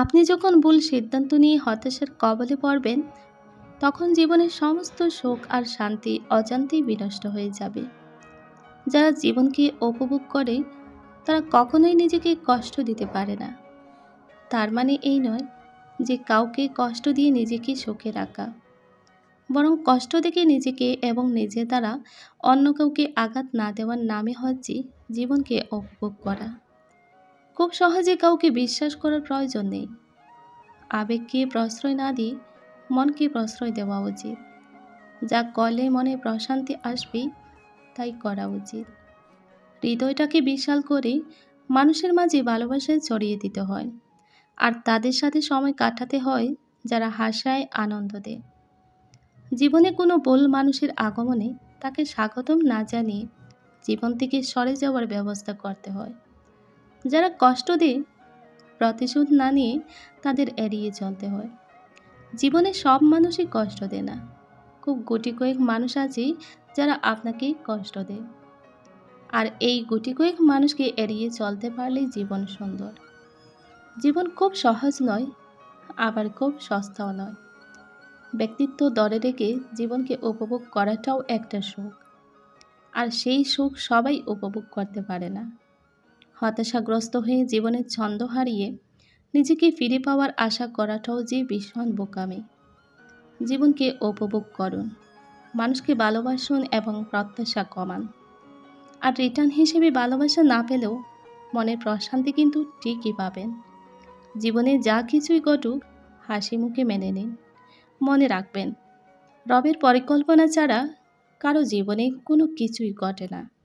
আপনি যখন ভুল সিদ্ধান্ত নিয়ে হতাশার কবলে পড়বেন, তখন জীবনের সমস্ত সুখ আর শান্তি অজান্তেই বিনষ্ট হয়ে যাবে। যারা জীবনকে উপভোগ করে, তারা কখনোই নিজেকে কষ্ট দিতে পারে না। তার মানে এই নয় যে কাউকে কষ্ট দিয়ে নিজেকে সুখে রাখা। বরং কষ্ট দেখে নিজেকে এবং নিজের দ্বারা অন্য কাউকে আঘাত না দেওয়ার নামে হচ্ছে জীবনকে উপভোগ করা। খুব সহজে কাউকে বিশ্বাস করার প্রয়োজন নেই। আবেগকে প্রশ্রয় না দিয়ে মনকে প্রশ্রয় দেওয়া উচিত। যা করলে মনে প্রশান্তি আসবে তাই করা উচিত। হৃদয়টাকে বিশাল করে মানুষের মাঝে ভালোবাসায় ছড়িয়ে দিতে হয়। আর তাদের সাথে সময় কাটাতে হয় যারা হাসায় আনন্দ দেয়। জীবনে কোনো ভুল মানুষের আগমনে তাকে স্বাগতম না জানিয়ে জীবন থেকে সরে যাওয়ার ব্যবস্থা করতে হয়। যারা কষ্ট দেয় প্রতিশোধ না নিয়ে তাদের এড়িয়ে চলতে হয়। জীবনে সব মানুষই কষ্ট দেয় না। খুব গুটি কয়েক মানুষ আছে যারা আপনাকে কষ্ট দেয়। আর এই গুটি কয়েক মানুষকে এড়িয়ে চলতে পারলেই জীবন সুন্দর। জীবন খুব সহজ নয়, আবার খুব সস্তাও নয়। ব্যক্তিত্ব দরে রেখে জীবনকে উপভোগ করাটাও একটা সুখ। আর সেই সুখ সবাই উপভোগ করতে পারে না। হতাশাগ্রস্ত হয়ে জীবনের ছন্দ হারিয়ে নিজেকে ফিরে পাওয়ার আশা করাটাও যে ভীষণ বোকামি। জীবনকে উপভোগ করুন, মানুষকে ভালোবাসুন এবং প্রত্যাশা কমান। আর রিটার্ন হিসেবে ভালোবাসা না পেলেও মনের প্রশান্তি কিন্তু ঠিকই পাবেন। জীবনে যা কিছুই ঘটুক, হাসি মুখে মেনে নিন, মনে রাখবেন, রবের পরিকল্পনা ছাড়া কারও জীবনে কোনো কিছুই ঘটে না।